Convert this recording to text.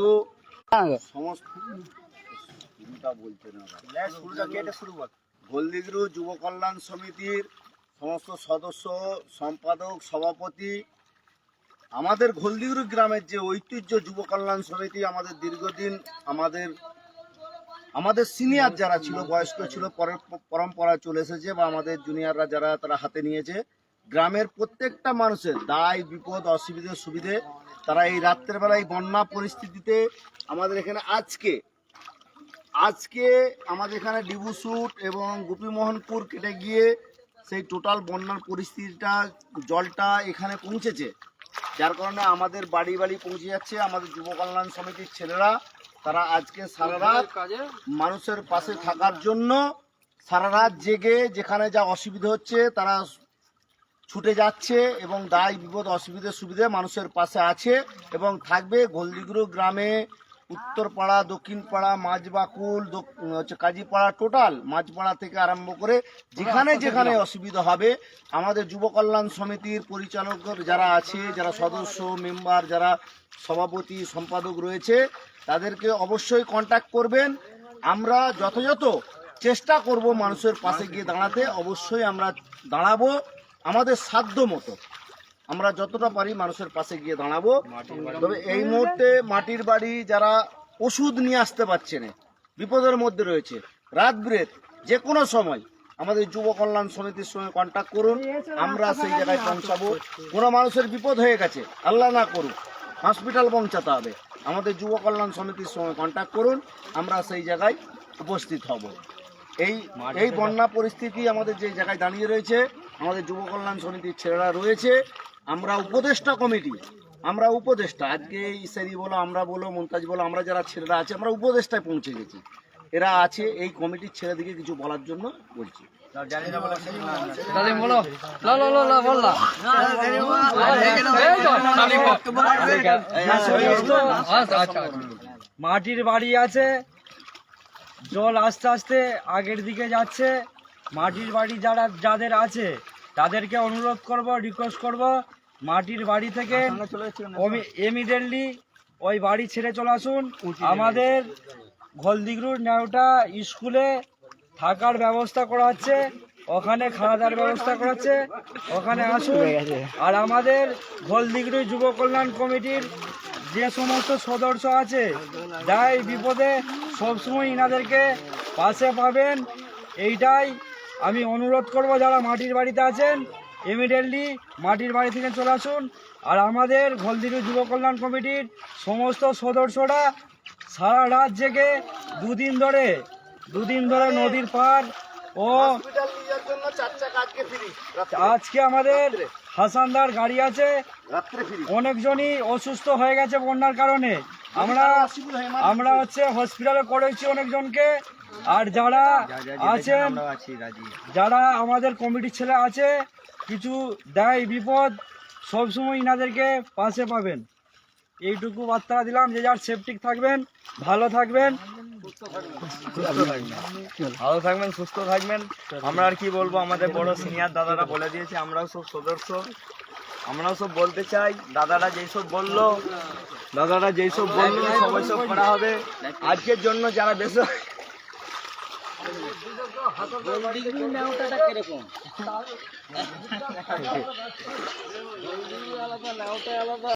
তো যুব কল্যাণ সমিতির সমস্ত সদস্য সম্পাদক সভাপতি আমাদের হলদিগুরু গ্রামের যে ঐতিহ্য যুব কল্যাণ সমিতি আমাদের দীর্ঘদিন আমাদের আমাদের সিনিয়র যারা ছিল বয়স্ক ছিল পরম্পরা চলে এসেছে বা আমাদের জুনিয়ররা যারা তারা হাতে নিয়েছে। গ্রামের প্রত্যেকটা মানুষের দায় বিপদ অসুবিধে সুবিধে তারা এই রাত্রের বেলায় বন্যা পরিস্থিতিতে আমাদের এখানে আজকে আজকে আমাদের এখানে ডিবু স্যুট এবং গোপীমোহনপুর কেটে গিয়ে সেই টোটাল বন্যার পরিস্থিতিটা, জলটা এখানে পৌঁছেছে। যার কারণে আমাদের বাড়ি বাড়ি পৌঁছে যাচ্ছে, আমাদের যুব কল্যাণ সমিতির ছেলেরা। তারা আজকে সারা রাত মানুষের পাশে থাকার জন্য সারা রাত জেগে যেখানে যা অসুবিধা হচ্ছে, তারা ছুটে যাচ্ছে এবং দায় বিপদ অসুবিধে সুবিধে মানুষের পাশে আছে এবং থাকবে গোলদিগুরু গ্রামে উত্তরপাড়া দক্ষিণপাড়া মাঝবাকুল হচ্ছে কাজীপাড়া টোটাল মাঝপাড়া থেকে আরম্ভ করে যেখানে যেখানে অসুবিধা হবে আমাদের যুব কল্যাণ সমিতির পরিচালক যারা আছে যারা সদস্য মেম্বার যারা সভাপতি সম্পাদক রয়েছে তাদেরকে অবশ্যই কন্ট্যাক্ট করবেন। আমরা যথাযথ চেষ্টা করব মানুষের পাশে গিয়ে দাঁড়াতে অবশ্যই আমরা দাঁড়াবো। আমাদের সাধ্য মতো। আমরা যতটা পারি মানুষের পাশে গিয়ে দাঁড়াবো। তবে এই মুহূর্তে মাটির বাড়ি যারা ওষুধ নিয়ে আসতে পারছে না, বিপদের মধ্যে রয়েছে। রাত বিরেত যে কোনো সময় আমাদের যুব কল্যাণ সমিতির সঙ্গে কন্ট্যাক্ট করুন। আমরা সেই জায়গায় পৌঁছাবো। কোনো মানুষের বিপদ হয়ে গেছে, আল্লাহ না করুক হসপিটাল পৌঁছাতে হবে। আমাদের যুব কল্যাণ সমিতির সঙ্গে কন্ট্যাক্ট করুন। আমরা সেই জায়গায় উপস্থিত হব। এই এই বন্যা পরিস্থিতি আমাদের যে জায়গায় দাঁড়িয়ে রয়েছে আমাদের যুব কল্যাণ সমিতির ছেলেরা রয়েছে। আমরা উপদেষ্টা কমিটি। আমরা উপদেষ্টা। আজকে ইসারি বলো আমরা বলো মন্তাজ বলো আমরা যারা ছেলেরা আছে আমরা উপদেষ্টায় পৌঁছে গেছি। এরা আছে এই কমিটির ছেলেদিকে কিছু বলার জন্য বলছি। মাটির বাড়ি আছে জল আস্তে আস্তে আগের দিকে যাচ্ছে। মাটির বাড়ি যারা যাদের আছে তাদেরকে অনুরোধ করব রিকোয়েস্ট করব মাটির বাড়ি থেকে ইমিডিয়েটলি ওই বাড়ি ছেড়ে চলে আসুন। আমাদের ঘলদিগরুর নেওটা স্কুলে থাকার ব্যবস্থা করা হচ্ছে ওখানে খাওয়া দাওয়ার ব্যবস্থা করা হচ্ছে ওখানে আসুন। আর আমাদের ঘলদিগরু যুব কল্যাণ কমিটির যে সমস্ত সদস্য আছে যাই বিপদে সবসময় ইনাদেরকে পাশে পাবেন এইটাই আমি অনুরোধ করব যারা মাটির বাড়িতে আছেন ইমিডিয়েটলি মাটির বাড়ি থেকে চলে আসুন। আর আমাদের ঘলদিরু যুব কল্যাণ কমিটির সমস্ত সদস্যরা সারা রাত জেগে দুদিন ধরে দুদিন ধরে নদীর পার ও আজকে আমাদের হাসানদার গাড়ি আছে। অনেকজনই অসুস্থ হয়ে গেছে বন্যার কারণে। আমরা আমরা হচ্ছে হসপিটালে করেছি অনেকজনকে। আর যারা আছেন যারা আমাদের কমিটির ছেলে আছে কিছু দেয় বিপদ সবসময় ইনাদেরকে পাশে পাবেন। এইটুকু বার্তা দিলাম যে যার সেফটিক থাকবেন ভালো থাকবেন। ভালো থাকবেন সুস্থ থাকবেন। আমরা আর কি বলব আমাদের বড় সিনিয়র দাদারা বলে দিয়েছে আমরাও সব সদস্য। আমরাও সব বলতে চাই দাদারা যেই সব বলল দাদারা যেই সব বলল সবাই সব করা হবে। আজকের জন্য যারা বেশ আলাদা আলাদা